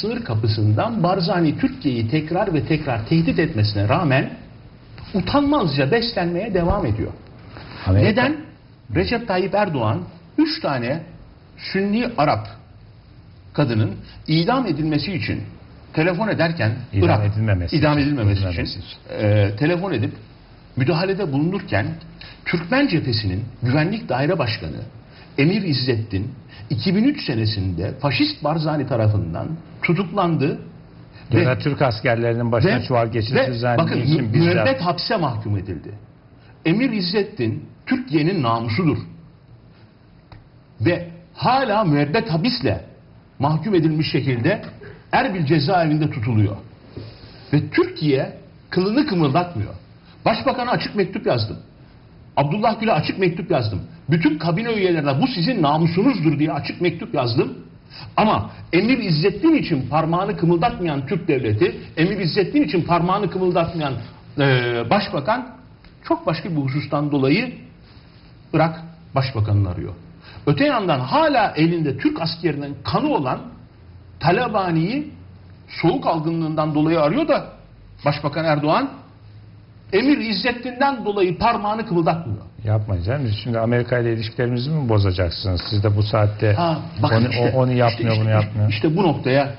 sınır kapısından Barzani Türkiye'yi tekrar ve tekrar tehdit etmesine rağmen utanmazca beslenmeye devam ediyor. Amerika- Neden? Recep Tayyip Erdoğan 3 tane Sünni Arap kadının idam edilmesi için telefon ederken İdam Irak- edilmemesi idam için, edilmemesi için. e, telefon edip müdahalede bulunurken Türkmen cephesinin güvenlik daire başkanı Emir İzzettin 2003 senesinde faşist Barzani tarafından tutuklandı ve, Ve Türk askerlerinin başına ve- çuval geçirisi ve düzenlediği için bizzat müebbet hapse mahkum edildi. Emir İzzettin Türkiye'nin namusudur. Ve hala müebbet hapisle mahkum edilmiş şekilde Erbil cezaevinde tutuluyor. Ve Türkiye kılını kımıldatmıyor. Başbakan'a açık mektup yazdım. Abdullah Gül'e açık mektup yazdım. Bütün kabine üyelerine bu sizin namusunuzdur diye açık mektup yazdım. Ama Emir İzzettin için parmağını kımıldatmayan Türk devleti, Emir İzzettin için parmağını kımıldatmayan eee, başbakan çok başka bir husustan dolayı Irak başbakanını arıyor. Öte yandan hala elinde Türk askerinin kanı olan Talabani'yi soğuk algınlığından dolayı arıyor da Başbakan Erdoğan Emir İzzettin'den dolayı parmağını kımıldatmıyor. yapmayacağım. Biz şimdi Amerika ile ilişkilerimizi mi bozacaksınız? Siz de bu saatte Ha, bakın onu, işte, onu işte- yapmıyor, işte- bunu yapmıyor. İşte bu noktaya